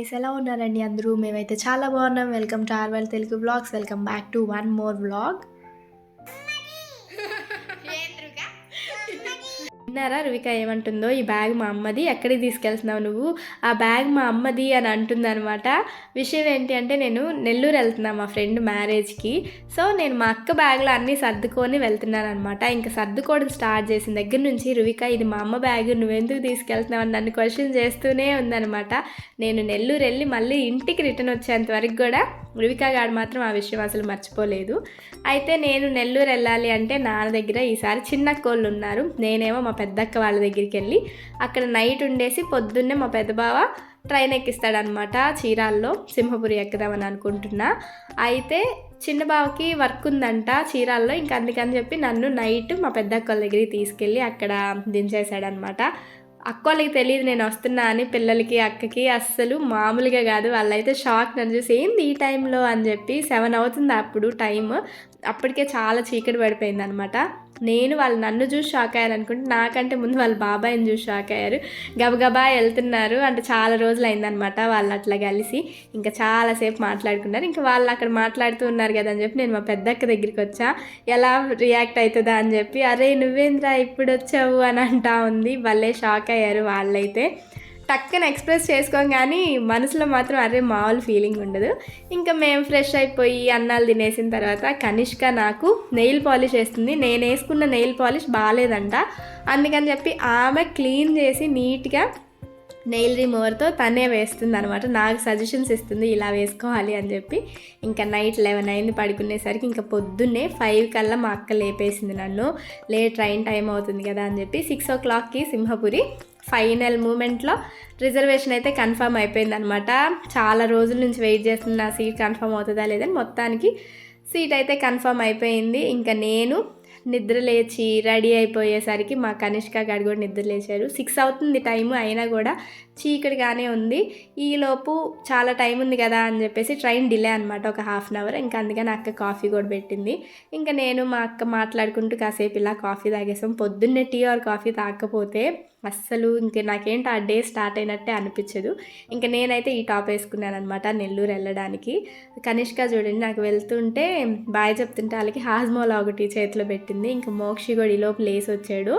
Guys ఎలా ఉన్నారండి అందరూ? మేమైతే చాలా బాగున్నాం. Welcome to Orwell Telugu vlogs welcome back to one more vlog విన్నారా రువిక ఏమంటుందో ఈ బ్యాగ్ మా అమ్మది. ఎక్కడికి తీసుకెళ్తున్నావు నువ్వు? ఆ బ్యాగ్ మా అమ్మది అని అంటుందనమాట విషయం ఏంటి అంటే నేను నెల్లూరు వెళ్తున్నా మా ఫ్రెండ్ మ్యారేజ్కి. సో నేను మా అక్క బ్యాగ్లో అన్నీ సర్దుకొని వెళ్తున్నాను అనమాట ఇంకా సర్దుకోవడం స్టార్ట్ చేసిన దగ్గర నుంచి రువిక ఇది మా అమ్మ బ్యాగ్ నువ్వెందుకు తీసుకెళ్తున్నావు? అని నన్ను క్వశ్చన్ చేస్తూనే ఉందనమాట నేను నెల్లూరు వెళ్ళి మళ్ళీ ఇంటికి రిటర్న్ వచ్చేంత వరకు కూడా రువిక గారు మాత్రం ఆ విషయం అసలు మర్చిపోలేదు. అయితే నేను నెల్లూరు వెళ్ళాలి అంటే నాన్న దగ్గర ఈసారి చిన్న కోళ్ళు ఉన్నారు. నేనేమో మా పెద్దక్క వాళ్ళ దగ్గరికి వెళ్ళి అక్కడ నైట్ ఉండేసి పొద్దున్నే మా పెద్ద బావ ట్రైన్ ఎక్కిస్తాడనమాట చీరాల్లో సింహపురి ఎక్కుదామని అనుకుంటున్నా. అయితే చిన్న బావకి వర్క్ ఉందంట చీరాల్లో ఇంకా అందుకని చెప్పి నన్ను నైట్ మా పెద్దక్క వాళ్ళ దగ్గరికి తీసుకెళ్ళి అక్కడ దించేశాడనమాట అక్కోళ్ళకి తెలియదు నేను వస్తున్నా అని పిల్లలకి అక్కకి అస్సలు మామూలుగా కాదు. వాళ్ళైతే షాక్ నన్ను చూసి ఏంది ఈ టైంలో? అని చెప్పి సెవెన్ అవుతుంది అప్పుడు టైం అప్పటికే చాలా చీకటి పడిపోయింది అనమాట నేను వాళ్ళు నన్ను చూసి షాక్ అయ్యారు అనుకుంటే నాకంటే ముందు వాళ్ళ బాబాయ్ని చూసి షాక్ అయ్యారు. గబగబా వెళ్తున్నారు అంటే చాలా రోజులు అయిందనమాట వాళ్ళు అట్లా కలిసి. ఇంకా చాలాసేపు మాట్లాడుకున్నారు. ఇంకా వాళ్ళు అక్కడ మాట్లాడుతూ ఉన్నారు కదా అని చెప్పి నేను మా పెద్దక్క దగ్గరికి వచ్చా. ఎలా రియాక్ట్ అవుతుందా? అని చెప్పి అరే నువ్వేంద్రా ఇప్పుడు వచ్చావు అని అంటా ఉంది. భలే షాక్ అయ్యారు వాళ్ళైతే. టక్కన ఎక్స్ప్రెస్ చేసుకోం కానీ మనసులో మాత్రం అరే మామూలు ఫీలింగ్ ఉండదు. ఇంకా మేము ఫ్రెష్ అయిపోయి అన్నాలు తినేసిన తర్వాత కనిష్క నాకు నెయిల్ పాలిష్ వేస్తుంది. నేను వేసుకున్న నెయిల్ పాలిష్ బాగాలేదంట. అందుకని చెప్పి ఆమె క్లీన్ చేసి నీట్గా నెయిల్ రిమూవర్తో తనే వేస్తుంది అనమాట నాకు సజెషన్స్ ఇస్తుంది ఇలా వేసుకోవాలి అని చెప్పి. ఇంకా నైట్ లెవెన్ అయింది పడుకునేసరికి ఇంకా పొద్దున్నే ఫైవ్ కల్లా మా అక్క లేపేసింది నన్ను. లే ట్రైన్ టైం అవుతుంది కదా అని చెప్పి సిక్స్ ఓ క్లాక్కి సింహపురి ఫైనల్ మూమెంట్లో రిజర్వేషన్ అయితే కన్ఫర్మ్ అయిపోయింది అనమాట చాలా రోజుల నుంచి వెయిట్ చేస్తున్న సీట్ కన్ఫర్మ్ అవుతుందా లేదని మొత్తానికి సీట్ అయితే కన్ఫర్మ్ అయిపోయింది. ఇంకా నేను నిద్ర లేచి రెడీ అయిపోయేసరికి మా కనిష్క గారు కూడా నిద్ర లేచారు. సిక్స్ అవుతుంది టైము అయినా కూడా చీకటిగానే ఉంది. ఈలోపు చాలా టైం ఉంది కదా అని చెప్పేసి ట్రైన్ డిలే అనమాట ఒక హాఫ్ అన్ అవర్. ఇంకా అందుకని అక్క కాఫీ కూడా పెట్టింది. ఇంకా నేను మా అక్క మాట్లాడుకుంటూ కాసేపు ఇలా కాఫీ తాగేసాం. పొద్దున్నే టీ ఆర్ కాఫీ తాగకపోతే అస్సలు ఇంక నాకేంటి ఆ డే స్టార్ట్ అయినట్టే అనిపించదు. ఇంకా నేనైతే ఈ టాప్ వేసుకున్నాను అనమాట నెల్లూరు వెళ్ళడానికి. కనిష్క చూడండి నాకు వెళ్తుంటే బాయ్ చెప్తుంటే వాళ్ళకి హాజ్మోలా ఒకటి చేతిలో పెట్టింది. ఇంకా మోక్షి కూడా ఈలోపు లేసి వచ్చాడు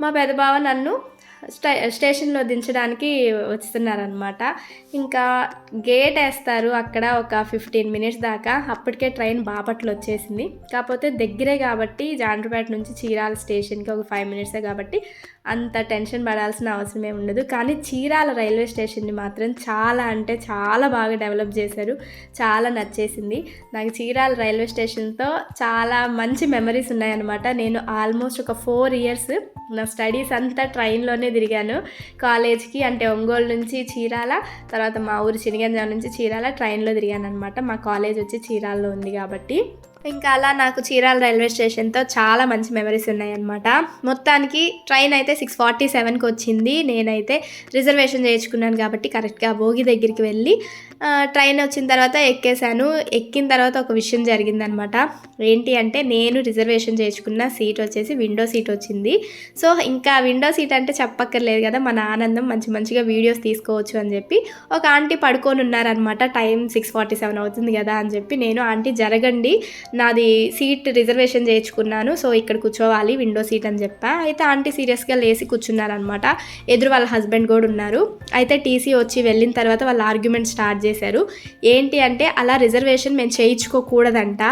మా పెద్ద బావ నన్ను స్టే స్టేషన్లో దించడానికి వస్తున్నారనమాట ఇంకా గేట్ వేస్తారు అక్కడ ఒక ఫిఫ్టీన్ మినిట్స్ దాకా. అప్పటికే ట్రైన్ బాపట్లు వచ్చేసింది. కాకపోతే దగ్గరే కాబట్టి జాండ్రపేట నుంచి చీరాల స్టేషన్కి ఒక ఫైవ్ మినిట్సే కాబట్టి అంత టెన్షన్ పడాల్సిన అవసరం ఉండదు. కానీ చీరాల రైల్వే స్టేషన్ని మాత్రం చాలా అంటే చాలా బాగా డెవలప్ చేశారు. చాలా నచ్చేసింది. నాకు చీరాల రైల్వే స్టేషన్తో చాలా మంచి మెమరీస్ ఉన్నాయన్నమాట. నేను ఆల్మోస్ట్ ఒక ఫోర్ ఇయర్స్ నా స్టడీస్ అంతా ట్రైన్లోనే తిరిగాను. కాలేజ్కి అంటే ఒంగోలు నుంచి చీరాల తర్వాత మా ఊరు చినిగంజాం నుంచి చీరాల ట్రైన్లో తిరిగాను అనమాట మా కాలేజ్ వచ్చి చీరాల్లో ఉంది కాబట్టి. ఇంకా అలా నాకు చీరాల రైల్వే స్టేషన్తో చాలా మంచి మెమరీస్ ఉన్నాయన్నమాట. మొత్తానికి ట్రైన్ అయితే సిక్స్ ఫార్టీ సెవెన్కి వచ్చింది. నేనైతే రిజర్వేషన్ చేయించుకున్నాను కాబట్టి కరెక్ట్గా భోగి దగ్గరికి వెళ్ళి ట్రైన్ వచ్చిన తర్వాత ఎక్కేశాను. ఎక్కిన తర్వాత ఒక విషయం జరిగిందనమాట ఏంటి అంటే నేను రిజర్వేషన్ చేయించుకున్న సీట్ వచ్చేసి విండో సీట్ వచ్చింది. సో ఇంకా విండో సీట్ అంటే చెప్పక్కర్లేదు కదా మన ఆనందం మంచి మంచిగా వీడియోస్ తీసుకోవచ్చు అని చెప్పి ఒక ఆంటీ పడుకొని ఉన్నారనమాట టైం సిక్స్ ఫార్టీ సెవెన్ అవుతుంది కదా అని చెప్పి నేను ఆంటీ జరగండి నాది సీట్ రిజర్వేషన్ చేయించుకున్నాను సో ఇక్కడ కూర్చోవాలి విండో సీట్ అని చెప్పా. అయితే ఆంటీ సీరియస్గా లేచి కూర్చున్నారనమాట ఎదురు వాళ్ళ హస్బెండ్ కూడా ఉన్నారు. అయితే టీసీ వచ్చి వెళ్ళిన తర్వాత వాళ్ళ ఆర్గ్యుమెంట్ స్టార్ట్ చేశారు. ఏంటి అంటే అలా రిజర్వేషన్ మేము చేయించుకోకూడదంట.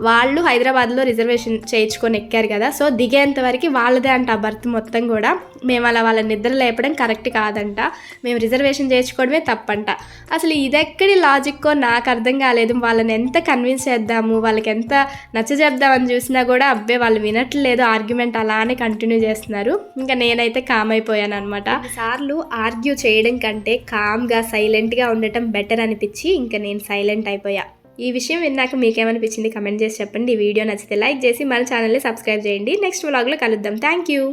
వాళ్ళు హైదరాబాద్లో రిజర్వేషన్ చేయించుకొని ఎక్కారు కదా సో దిగేంత వరకు వాళ్ళదే అంట ఆ బర్త్ మొత్తం కూడా. మేము అలా వాళ్ళ నిద్ర లేపడం కరెక్ట్ కాదంట. మేము రిజర్వేషన్ చేయించుకోవడమే తప్పంట. అసలు ఇదెక్కడి లాజిక్కో నాకు అర్థం కాలేదు. వాళ్ళని ఎంత కన్విన్స్ చేద్దాము? వాళ్ళకి ఎంత నచ్చజెప్దామని చూసినా కూడా అబ్బే వాళ్ళు వినట్లేదు ఆర్గ్యుమెంట్ అలానే కంటిన్యూ చేస్తున్నారు. ఇంకా నేనైతే కామ్ అయిపోయాను అనమాట సార్లు ఆర్గ్యూ చేయడం కంటే కామ్గా సైలెంట్గా ఉండటం బెటర్ అనిపించి ఇంకా నేను సైలెంట్ అయిపోయా. ఈ విషయం విన్నాక మీకేమనిపించింది కమెంట్ చేసి చెప్పండి. ఈ వీడియో నచ్చితే లైక్ చేసి మన ఛానల్ని సబ్స్క్రైబ్ చేయండి. నెక్స్ట్ వ్లాగ్లో కలుద్దాం. Thank you